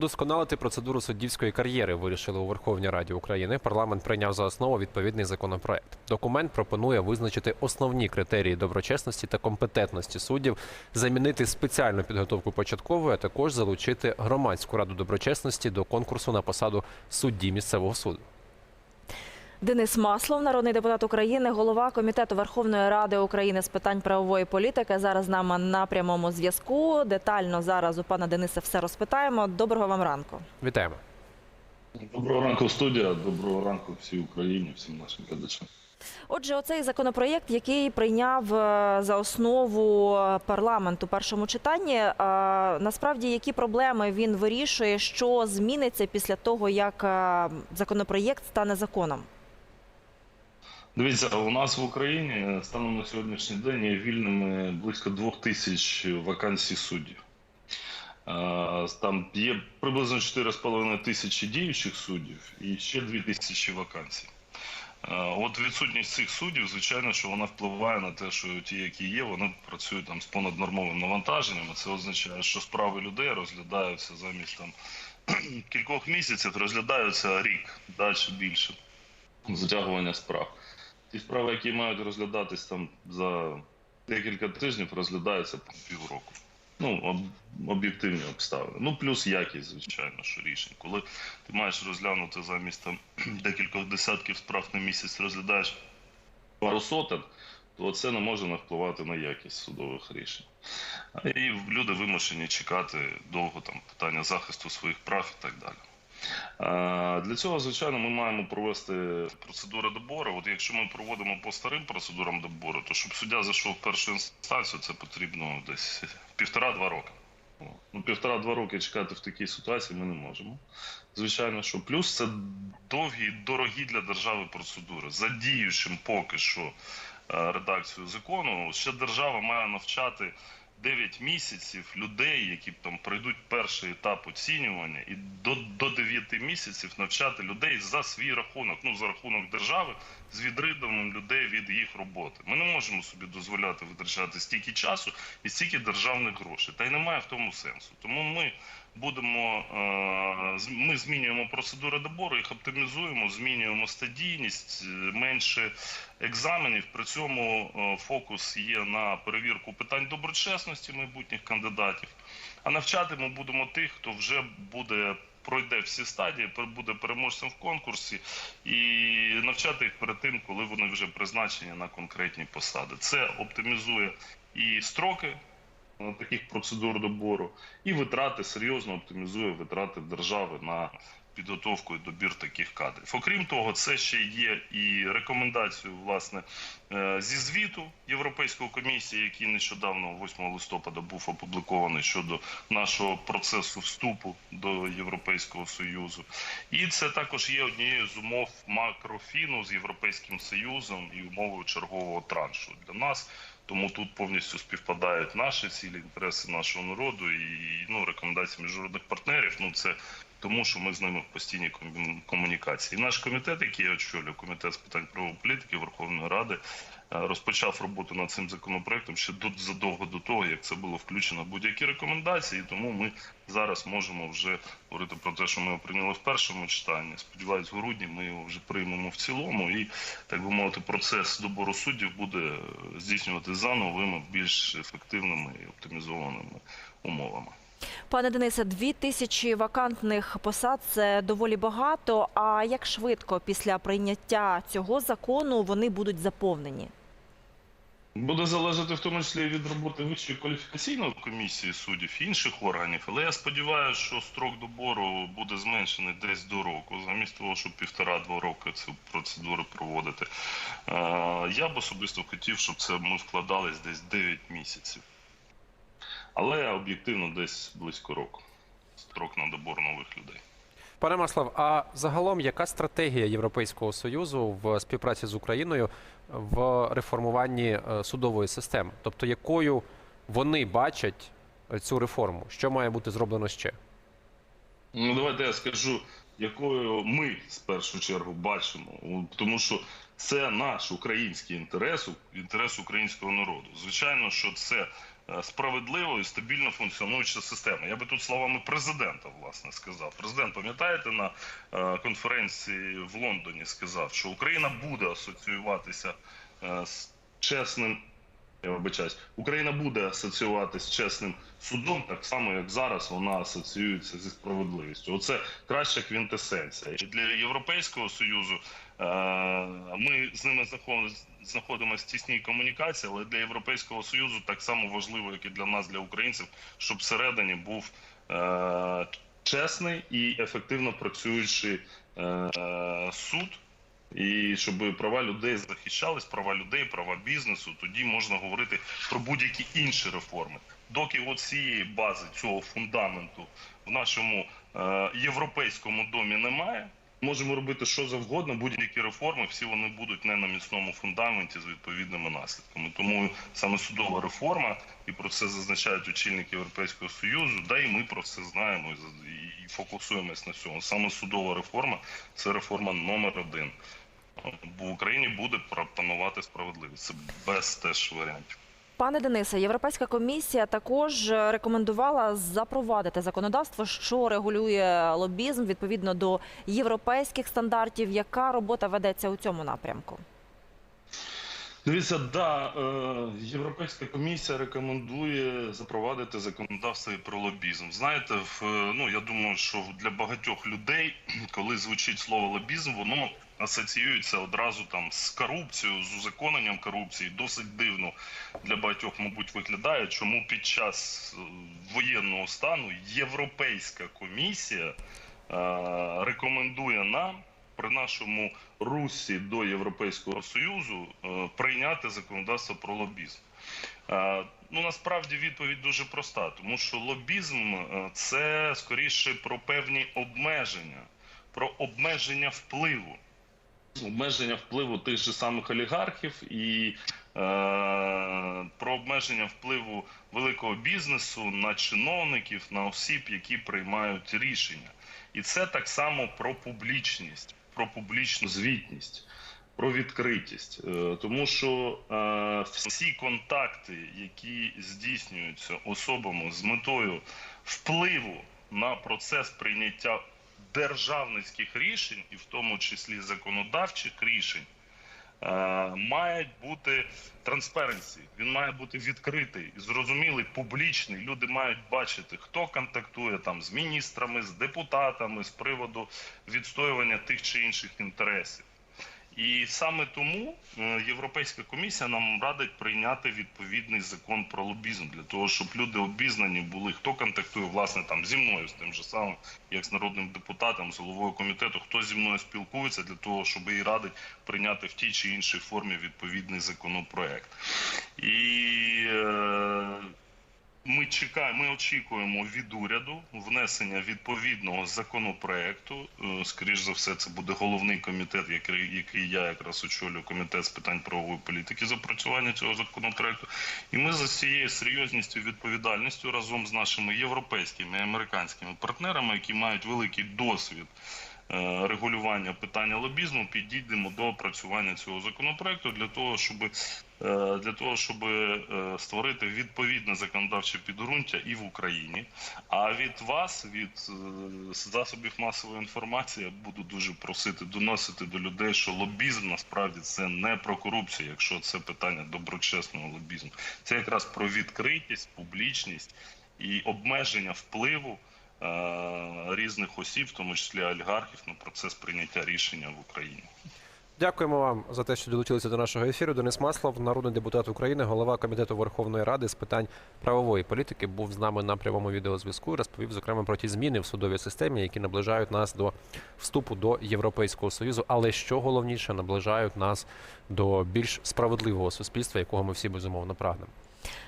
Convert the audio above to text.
Досконалити процедуру суддівської кар'єри вирішили у Верховній Раді України. Парламент прийняв за основу відповідний законопроект. Документ пропонує визначити основні критерії доброчесності та компетентності суддів, замінити спеціальну підготовку початкової, а також залучити громадську раду доброчесності до конкурсу на посаду судді місцевого суду. Денис Маслов, народний депутат України, голова комітету Верховної Ради України з питань правової політики. Зараз з нами на прямому зв'язку. Детально зараз у пана Дениса все розпитаємо. Доброго вам ранку. Вітаємо. Доброго ранку, студія. Доброго ранку всій Україні, всім нашим глядачам. Отже, оцей законопроєкт, який прийняв е, за основу парламент у першому читанні, е, насправді які проблеми він вирішує, що зміниться після того, як е, законопроєкт стане законом? Дивіться, у нас в Україні станом на сьогоднішній день є вільними близько двох тисяч вакансій суддів. Е, Там є приблизно 4,5 тисячі діючих суддів і ще 2 тисячі вакансій. Е, От відсутність цих суддів, звичайно, що вона впливає на те, що ті, які є, вони працюють там з понаднормовим навантаженням. Це означає, що справи людей розглядаються замість там кількох місяців, розглядаються рік, далі більше затягування справ. Ті справи, які мають розглядатись там за декілька тижнів, розглядаються по півроку. Ну, об- об'єктивні обставини. Ну, плюс якість, звичайно, що рішень. Коли ти маєш розглянути замість там декількох десятків справ на місяць, розглядаєш пару сотень, то це не може не впливати на якість судових рішень. І люди вимушені чекати довго там питання захисту своїх прав і так далі. Для цього, звичайно, ми маємо провести процедури добору. От якщо ми проводимо по старим процедурам добору, то щоб суддя зайшов в першу інстанцію, це потрібно десь півтора-два роки. Ну, півтора-два роки чекати в такій ситуації ми не можемо. Звичайно, що плюс це довгі і дорогі для держави процедури. За діючим поки що е, редакцію закону, ще держава має навчати 9 місяців людей, які там пройдуть перший етап оцінювання, і до, до 9 місяців навчати людей за свій рахунок, ну за рахунок держави, з відридом людей від їх роботи. Ми не можемо собі дозволяти витрачати стільки часу і стільки державних грошей. Та й немає в тому сенсу. Тому ми будемо е, ми змінюємо процедури добору, їх оптимізуємо, змінюємо стадійність, е, менше екзаменів. При цьому е, фокус є на перевірку питань доброчесності майбутніх кандидатів. А навчати ми будемо тих, хто вже буде. Пройде всі стадії, буде переможцем в конкурсі, і навчати їх перед тим, коли вони вже призначені на конкретні посади. Це оптимізує і строки е, таких процедур добору, і витрати серйозно оптимізує витрати держави на підготовку і добір таких кадрів. Окрім того, це ще є і рекомендацію власне е, зі звіту Європейської комісії, який нещодавно, 8 листопада, був опублікований щодо нашого процесу вступу до Європейського союзу. І це також є однією з умов макрофіну з Європейським Союзом і умовою чергового траншу для нас. Тому тут повністю співпадають наші цілі, інтереси нашого народу і ну, рекомендації міжнародних партнерів. Ну це тому, що ми з ними в постійній комунікації. Наш комітет, який я очолюю, комітет з питань правової політики Верховної Ради, е, розпочав роботу над цим законопроектом ще до задовго до того, як це було включено будь-які рекомендації. Тому ми зараз можемо вже говорити про те, що ми його прийняли в першому читанні. Сподіваюсь, в грудні ми його вже приймемо в цілому, і так би мовити, процес добору суддів буде е, здійснювати за новими, більш ефективними і оптимізованими умовами. Пане Денисе, дві тисячі вакантних посад це доволі багато. А як швидко після прийняття цього закону вони будуть заповнені? Буде залежати в тому числі від роботи вищої кваліфікаційної комісії суддів і інших органів. Але я сподіваюся, що строк добору буде зменшений десь до року, замість того, щоб півтора-два роки цю процедуру проводити. Е, Я б особисто хотів, щоб це ми вкладались десь 9 місяців. Але об'єктивно десь близько року. Строк на добор нових людей. Пане Маслав, а загалом яка стратегія Європейського союзу в співпраці з Україною в реформуванні е, судової системи? Тобто, якою вони бачать е, цю реформу? Що має бути зроблено ще? Ну, давайте я скажу, якою ми з першу чергу бачимо, тому що це наш український інтерес, інтерес українського народу. Звичайно, що це е, і стабільно функціонуюча система. Я би тут словами президента власне сказав. Президент, пам'ятаєте, на е, конференції в Лондоні сказав, що Україна буде асоціюватися е, з чесним. Я вибачаюсь, Україна буде асоціюватися з чесним судом, так само як зараз вона асоціюється зі справедливістю. Оце краща квінтесенція. І для Європейського союзу е, ми з ними знаход- знаходимося в тісній комунікації, але для Європейського союзу так само важливо, як і для нас, для українців, щоб всередині був е, чесний і ефективно працюючий е, суд. І щоб права людей захищались, права людей, права бізнесу, тоді можна говорити про будь-які інші реформи. Доки от цієї бази, цього фундаменту в нашому е, європейському домі немає, можемо робити що завгодно, будь-які реформи, всі вони будуть не на міцному фундаменті з відповідними наслідками. Тому саме судова реформа, і про це зазначають очільники Європейського союзу, да і ми про це знаємо і, фокусуємось на цьому. Саме судова реформа це реформа номер один. В Україні буде панувати справедливість. Це без теж варіантів. Пане Денисе, Європейська комісія також е, рекомендувала запровадити законодавство, що регулює лобізм відповідно до європейських стандартів. Яка робота ведеться у цьому напрямку? Дивіться, да, е, Європейська комісія рекомендує запровадити законодавство і про лобізм. Знаєте, в, е, ну я думаю, що для багатьох людей, коли звучить слово лобізм, воно асоціюється одразу там з корупцією, з узаконенням корупції. Досить дивно для багатьох, мабуть, виглядає, чому під час е, воєнного стану Європейська комісія е, рекомендує нам при нашому русі до Європейського союзу е, прийняти законодавство про лобізм. Е, Ну насправді відповідь дуже проста, тому що лобізм е, це скоріше про певні обмеження, про обмеження впливу. Обмеження впливу тих же самих олігархів і е, про обмеження впливу великого бізнесу на чиновників, на осіб, які приймають рішення. І це так само про публічність, про публічну звітність, про відкритість. Е, Тому що е, всі контакти, які здійснюються особами з метою впливу на процес прийняття державницьких рішень, і в тому числі законодавчих рішень, е, мають бути транспаренсі. Він має бути відкритий, зрозумілий, публічний. Люди мають бачити, хто контактує там з міністрами, з депутатами з приводу відстоювання тих чи інших інтересів. І саме тому е, Європейська комісія нам радить прийняти відповідний закон про лобізм для того, щоб люди обізнані були, хто контактує власне там зі мною, з тим же самим, як з народним депутатом, з головою комітету, хто зі мною спілкується для того, щоб і радить прийняти в тій чи іншій формі відповідний законопроект. І е, ми чекаємо, ми очікуємо від уряду внесення відповідного законопроекту. Е, Скоріш за все, це буде головний комітет, який, я якраз очолюю комітет з питань правової політики запрацювання цього законопроекту. І ми за цією серйозністю відповідальністю разом з нашими європейськими і американськими партнерами, які мають великий досвід. Е, Регулювання питання лобізму підійдемо до опрацювання цього законопроекту для того, щоб е, для того, щоб е, створити відповідне законодавче підґрунтя і в Україні. А від вас, від засобів масової інформації, я буду дуже просити доносити до людей, що лобізм насправді це не про корупцію, якщо це питання доброчесного лобізму. Це якраз про відкритість, публічність і обмеження впливу. Е, Різних осіб, в тому числі олігархів, на процес прийняття рішення в Україні. Дякуємо вам за те, що долучилися до нашого ефіру. Денис Маслов, народний депутат України, голова комітету Верховної Ради з питань правової політики, був з нами на прямому відеозв'язку. Розповів зокрема про ті зміни в судовій системі, які наближають нас до вступу до Європейського союзу, але що головніше, наближають нас до більш справедливого суспільства, якого ми всі безумовно прагнемо.